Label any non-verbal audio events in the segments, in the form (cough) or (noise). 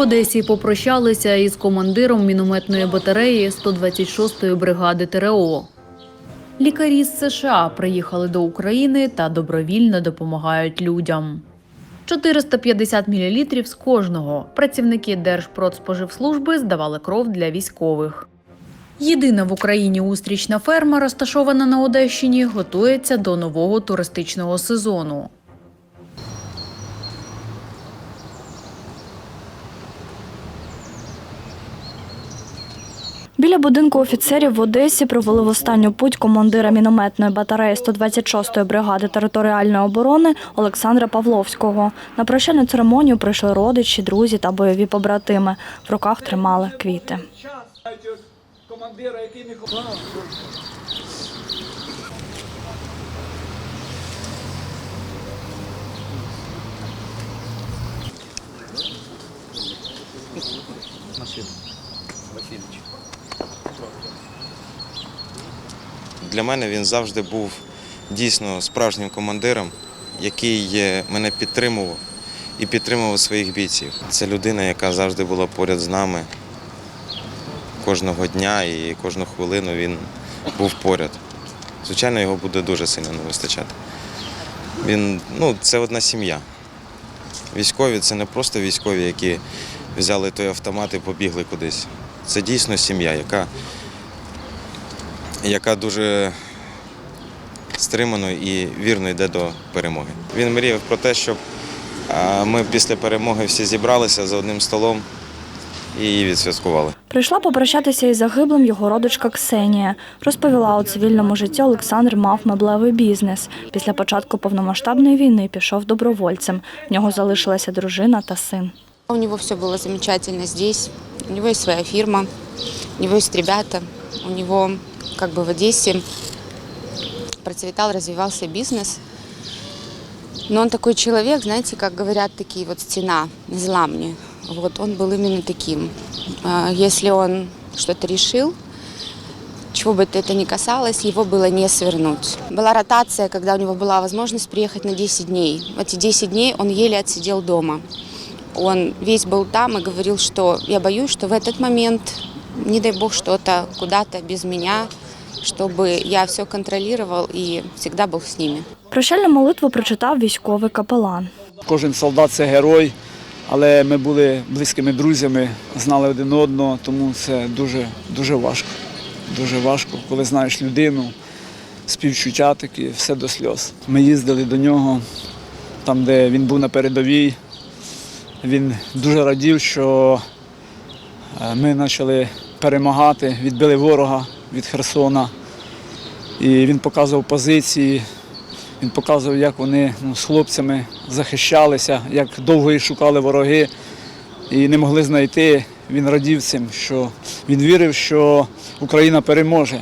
Одесі попрощалися із командиром мінометної батареї 126-ї бригади ТРО. Лікарі з США приїхали до України та добровільно допомагають людям. 450 мл з кожного. Працівники Держпродспоживслужби здавали кров для військових. Єдина в Україні устрічна ферма, розташована на Одещині, готується до нового туристичного сезону. Біля будинку офіцерів в Одесі провели в останню путь командира мінометної батареї 126-ї бригади територіальної оборони Олександра Павловського. На прощальну церемонію прийшли родичі, друзі та бойові побратими. В руках тримали квіти. Для мене він завжди був дійсно справжнім командиром, який мене підтримував і підтримував своїх бійців. Це людина, яка завжди була поряд з нами кожного дня і кожну хвилину він був поряд. Звичайно, його буде дуже сильно не вистачати. Він, ну, це одна сім'я. Військові це не просто військові, які взяли той автомат і побігли кудись. Це дійсно сім'я, яка яка дуже стримано і вірно йде до перемоги. Він мріяв про те, щоб ми після перемоги всі зібралися за одним столом і її відсвяткували. Прийшла попрощатися із загиблим його родичка Ксенія. Розповіла, у цивільному житті Олександр мав меблевий бізнес. Після початку повномасштабної війни пішов добровольцем. В нього залишилася дружина та син. У него все было замечательно здесь. У него есть своя фирма, у него есть ребята, у него как бы в Одессе процветал, развивался бизнес. Но он такой человек, знаете, как говорят, такие вот стена, зла мне. Вот он был именно таким. А, Если он что-то решил, чего бы это ни касалось, его было не свернуть. Была ротация, когда у него была возможность приехать на 10 дней. В эти 10 дней он еле отсидел дома. Он весь был там и говорил, что я боюсь, что в этот момент, не дай бог, что-то куда-то без меня, чтобы я все контролировал и всегда был с ними. Прощальну молитву прочитав військовий капелан. Кожен солдат це герой, але ми були близькими друзями, знали один одного, тому це дуже, дуже важко. Дуже важко, коли знаєш людину, співчуття такі, все до сльоз. Ми їздили до нього, там, де він був на передовій. Він дуже радів, що ми почали перемагати, відбили ворога від Херсона. І він показував позиції, він показував, як вони ну, з хлопцями захищалися, як довго їх шукали вороги і не могли знайти. Він радів цим, що він вірив, що Україна переможе.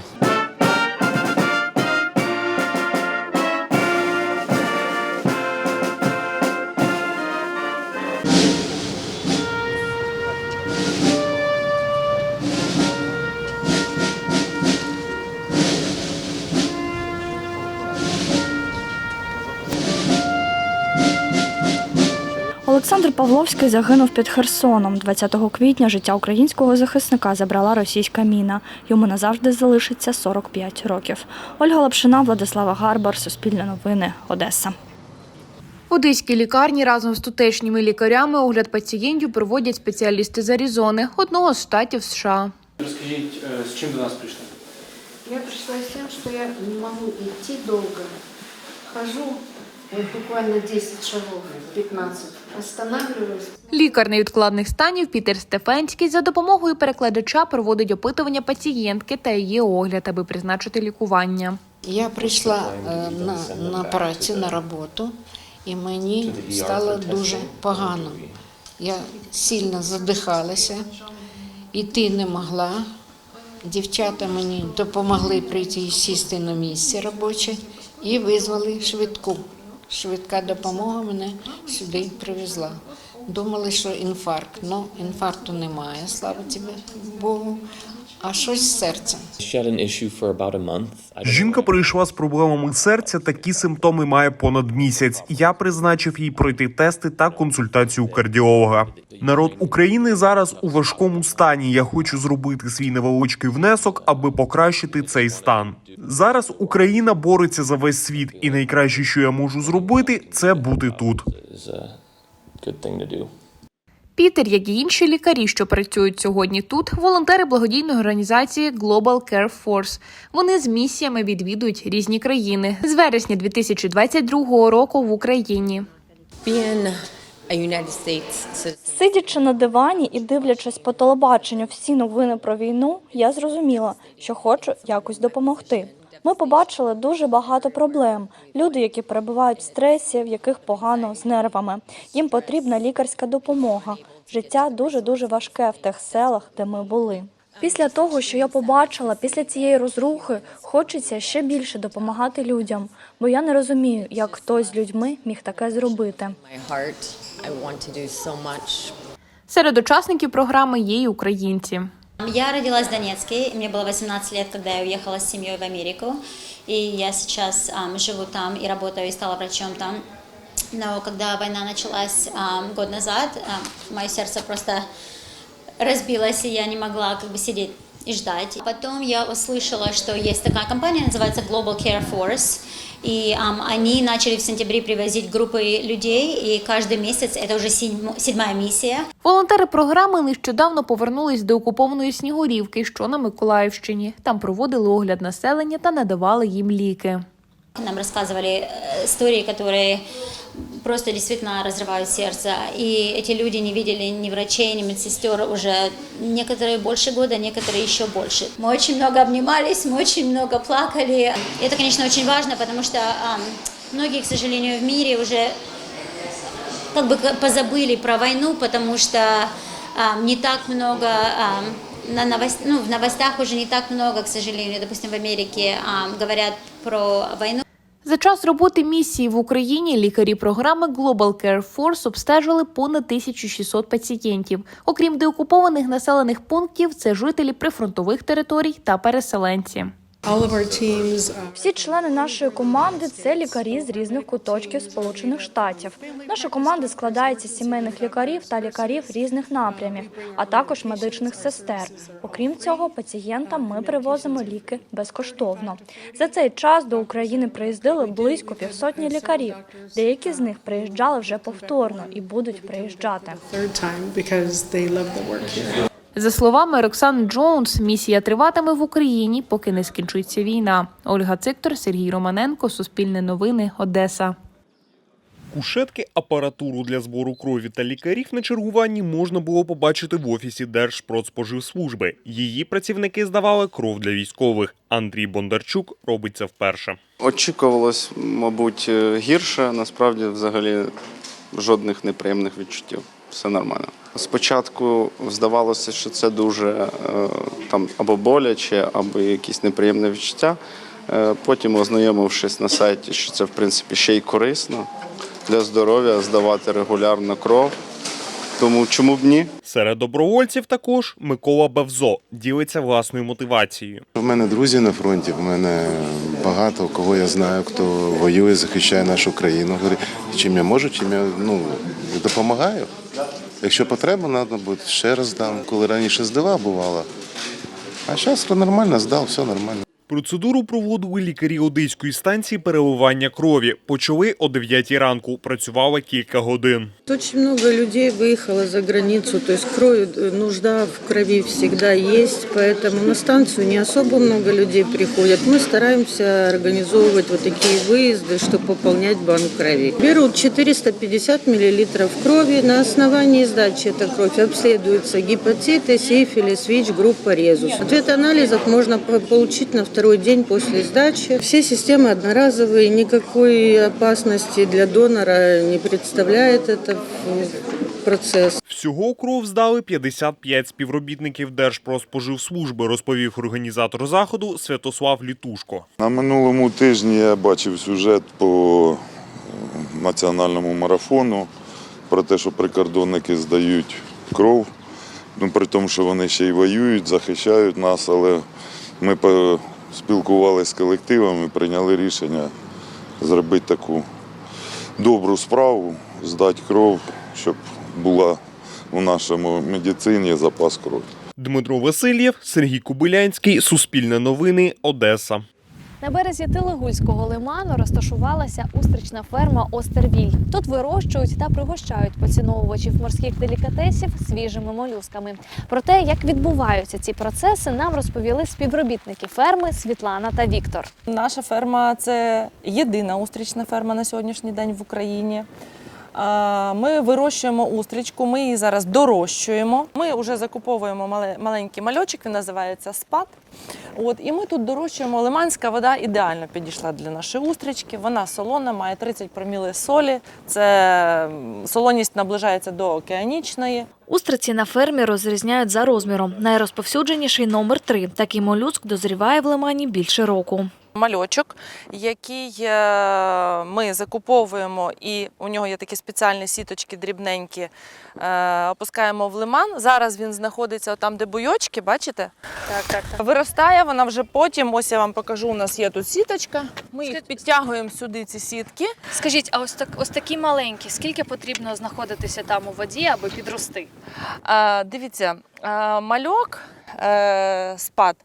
Павловський загинув під Херсоном. 20 квітня життя українського захисника забрала російська міна. Йому назавжди залишиться 45 років. Ольга Лапшина, Владислава Гарбар, Суспільне новини, Одеса. В Одеській лікарні разом з тутешніми лікарями огляд пацієнтів проводять спеціалісти з Аризони, одного з штатів США. Розкажіть, е, з чим до нас прийшли? Я пришла с тем, что я не могу идти долго. Хожу э, буквально 10 шагов, 15. Лікар невідкладних станів Пітер Стефенський за допомогою перекладача проводить опитування пацієнтки та її огляд, аби призначити лікування. Я прийшла е, на, на працю, на роботу, і мені стало дуже погано. Я сильно задихалася, іти не могла. Дівчата мені допомогли прийти і сісти на місце робоче і визвали швидку. Швидка допомога мене сюди привезла. Думали, що інфаркт. Ну, інфаркту немає, слава тебе Богу. А щось з серцем. Жінка прийшла з проблемами серця. Такі симптоми має понад місяць. Я призначив їй пройти тести та консультацію кардіолога. Народ України зараз у важкому стані. Я хочу зробити свій невеличкий внесок, аби покращити цей стан. Зараз Україна бореться за весь світ, і найкраще, що я можу зробити, це бути тут. Пітер, як і інші лікарі, що працюють сьогодні тут, волонтери благодійної організації Global Care Force. Вони з місіями відвідують різні країни з вересня 2022 року в Україні. Сидячи на дивані і дивлячись по телебаченню всі новини про війну, я зрозуміла, що хочу якось допомогти. Ми побачили дуже багато проблем. Люди, які перебувають в стресі, в яких погано з нервами. Їм потрібна лікарська допомога. Життя дуже дуже важке в тих селах, де ми були. Після того, що я побачила, після цієї розрухи, хочеться ще більше допомагати людям, бо я не розумію, як хтось з людьми міг таке зробити. Серед учасників програми є й українці. Я родилась в Донецке, мне было 18 лет, когда я уехала с семьей в Америку, и я сейчас ам, живу там и работаю, и стала врачом там. Но когда война началась ам, год назад, ам, мое сердце просто разбилось, и я не могла как бы сидеть и ждать. Потом я услышала, что есть такая компания, называется Global Care Force, и ам, они начали в сентябре привозить группы людей, и каждый месяц, это уже седьмо- седьмая миссия, Волонтери програми нещодавно повернулись до окупованої Снігурівки, що на Миколаївщині. Там проводили огляд населення та надавали їм ліки. Нам рассказывали э, истории, которые просто действительно разрывают сердце. И эти люди не видели ни врачей, ни медсестер уже некоторые больше года, некоторые еще больше. Мы очень много обнимались, мы очень много плакали. И это, конечно, очень важно, потому что ам, многие, к сожалению, в мире уже как бы позабыли про войну, потому что ам, не так много ам, на новост... ну, в новостях уже не так много, к сожалению, допустим, в Америке ам, говорят про войну. За час роботи місії в Україні лікарі програми Global Care Force обстежили понад 1600 пацієнтів. Окрім деокупованих населених пунктів, це жителі прифронтових територій та переселенці. Всі члени нашої команди це лікарі з різних куточків Сполучених Штатів. Наша команда складається з сімейних лікарів та лікарів різних напрямів, а також медичних сестер. Окрім цього, пацієнтам ми привозимо ліки безкоштовно. За цей час до України приїздили близько півсотні лікарів. Деякі з них приїжджали вже повторно і будуть приїжджати. За словами Роксан Джонс, місія триватиме в Україні, поки не скінчиться війна. Ольга Циктор, Сергій Романенко, Суспільне новини, Одеса. Кушетки, апаратуру для збору крові та лікарів на чергуванні можна було побачити в офісі Держпродспоживслужби. Її працівники здавали кров для військових. Андрій Бондарчук робить це вперше. Очікувалось, мабуть, гірше. Насправді, взагалі, жодних неприємних відчуттів. Все нормально. Спочатку здавалося, що це дуже е, там або боляче, або якісь неприємні відчуття. Е, Потім, ознайомившись на сайті, що це в принципі ще й корисно для здоров'я здавати регулярно кров. Тому чому б ні? Серед добровольців також Микола Бевзо ділиться власною мотивацією. У мене друзі на фронті, в мене багато кого я знаю, хто воює, захищає нашу країну. Чим я можу, чим я ну, допомагаю. Якщо потреба, треба буде ще раз здам. Коли раніше здавав, бувало. А зараз нормально здав, все нормально. Процедуру проводили лікарі одеської станції переливання крові. Почали о 9 ранку. Працювали кілька годин. Очень много людей выехало за границу, то есть крови, э, нужда в крови всегда есть, поэтому на станцию не особо много людей приходят. Мы стараемся организовывать вот такие выезды, чтобы пополнять банк крови. Берут 450 миллилитров крови, на основании сдачи этой крови обследуются гепатиты, сифилис, ВИЧ, группа резус. Ответ анализов можно по- получить на второй день после сдачи. Все системы одноразовые, никакой опасности для донора не представляет этот процесс. Всього кров здали 55 співробітників Держпродспоживслужби, розповів організатор заходу Святослав Літушко. На минулому тижні я бачив сюжет по е, національному марафону про те, що прикордонники здають кров Ну, при тому, що вони ще й воюють, захищають нас, але ми поспілкувалися з колективом і прийняли рішення зробити таку добру справу, здати кров, щоб була у нашому медицині запас крові. Дмитро Васильєв, Сергій Кубилянський, Суспільне новини, Одеса. На березі Телегульського лиману розташувалася устрична ферма Остервіль. Тут вирощують та пригощають поціновувачів морських делікатесів свіжими молюсками. Про те, як відбуваються ці процеси, нам розповіли співробітники ферми Світлана та Віктор. Наша ферма це єдина устрічна ферма на сьогоднішній день в Україні. Ми вирощуємо устрічку, ми її зараз дорощуємо. Ми вже закуповуємо мале- маленький мальочок, він називається спад. От, і ми тут дорощуємо. Лиманська вода ідеально підійшла для нашої устрічки. Вона солона, має 30 проміли солі. Це солоність наближається до океанічної. Устриці на фермі розрізняють за розміром. Найрозповсюдженіший номер 3 Такий молюск дозріває в лимані більше року. Мальочок, який е, ми закуповуємо, і у нього є такі спеціальні сіточки дрібненькі, е, опускаємо в лиман. Зараз він знаходиться там, де буйочки, бачите? Так, так, так. Виростає вона вже потім. Ось я вам покажу. У нас є тут сіточка. Ми їх підтягуємо сюди, ці сітки. Скажіть, а ось так ось такі маленькі, скільки потрібно знаходитися там у воді, аби підрости? Е, Дивіться, е, мальок е, спад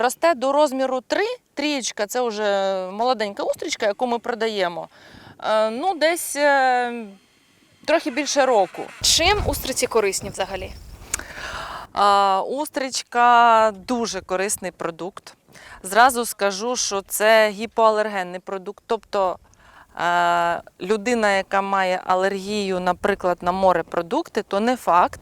росте до розміру 3. Трієчка це вже молоденька устрічка, яку ми продаємо. Е, Ну, десь е, трохи більше року. Чим устриці корисні взагалі? А, Устричка дуже корисний продукт. Зразу скажу, що це гіпоалергенний продукт. Тобто е, людина, яка має алергію, наприклад, на морепродукти, то не факт,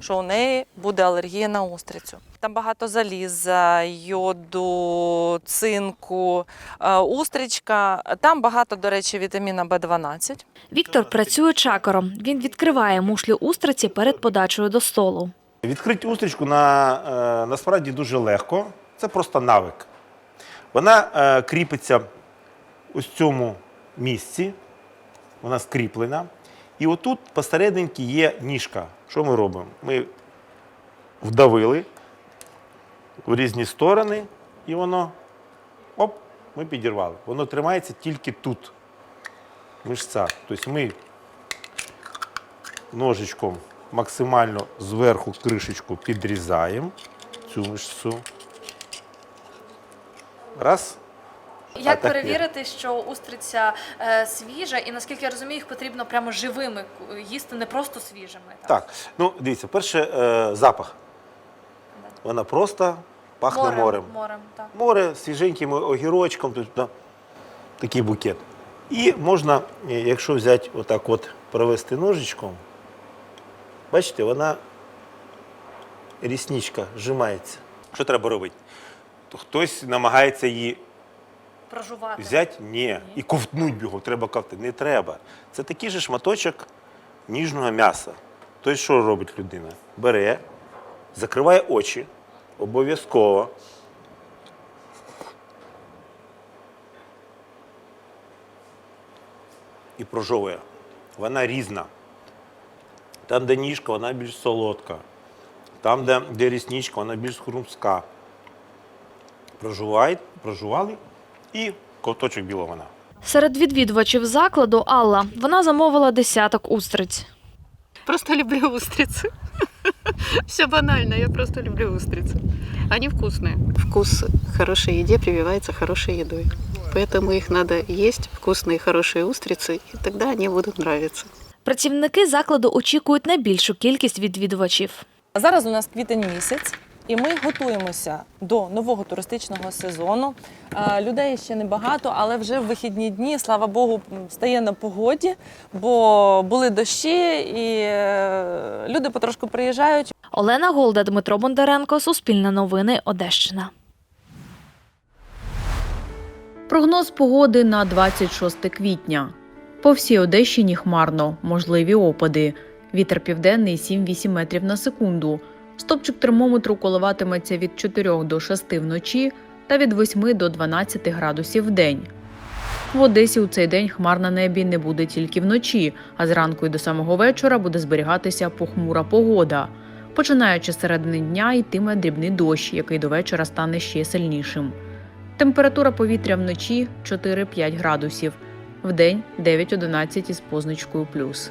що у неї буде алергія на устрицю. Там багато заліза, йоду, цинку, е, устричка. Там багато, до речі, вітаміна В12. Віктор працює чакером. Він відкриває мушлі устриці перед подачею до столу. Відкрити устрічку на, е, насправді дуже легко. Це просто навик. Вона е, кріпиться ось в цьому місці. Вона скріплена. І отут посерединки є ніжка. Що ми робимо? Ми вдавили в різні сторони, і воно оп, ми підірвали. Воно тримається тільки тут. Мишця. Тобто ми ножичком максимально зверху кришечку підрізаємо цю мишцю. Раз. Як А так перевірити, що устриця е, свіжа, і наскільки я розумію, їх потрібно прямо живими їсти, не просто свіжими. Так, ну дивіться, перше е, запах. Вона просто пахне морем. Морем, так. Море свіженьким огірочком, тут, да, такий букет. І можна, е, якщо взяти отак от провести ножичком, бачите, вона рісничка зжимається. Що треба робити? Хтось намагається її Прожувати. взяти, ні, і ковтнуть його, треба ковтати. Не треба. Це такий же шматочок ніжного м'яса. Тобто, що робить людина? Бере, закриває очі, обов'язково. І прожовує. Вона різна. Там, де ніжка, вона більш солодка. Там, де, де рісничка, вона більш хрумська. Прожувають, прожували і ковточок білого вина. Серед відвідувачів закладу Алла вона замовила десяток устриць. Просто люблю устрицы. (laughs) Все банально, я просто люблю устрицы. Они вкусные. Вкус хорошей еде прививается хорошей едой. Поэтому их надо есть, вкусные хорошие устрицы, и тогда они будут нравиться. Працівники закладу очікують на більшу кількість відвідувачів. Зараз у нас квітень місяць, і ми готуємося до нового туристичного сезону. Е, Людей ще небагато, але вже в вихідні дні, слава Богу, стає на погоді, бо були дощі, і е, люди потрошку приїжджають. Олена Голда, Дмитро Бондаренко, Суспільне новини, Одещина. Прогноз погоди на 26 квітня. По всій Одещині хмарно, можливі опади. Вітер південний 7-8 метрів на секунду. Стопчик термометру коливатиметься від 4 до 6 вночі та від 8 до 12 градусів в день. В Одесі у цей день хмар на небі не буде тільки вночі, а зранку і до самого вечора буде зберігатися похмура погода. Починаючи з середини дня йтиме дрібний дощ, який до вечора стане ще сильнішим. Температура повітря вночі 4-5 градусів, вдень 9-11 із позначкою плюс.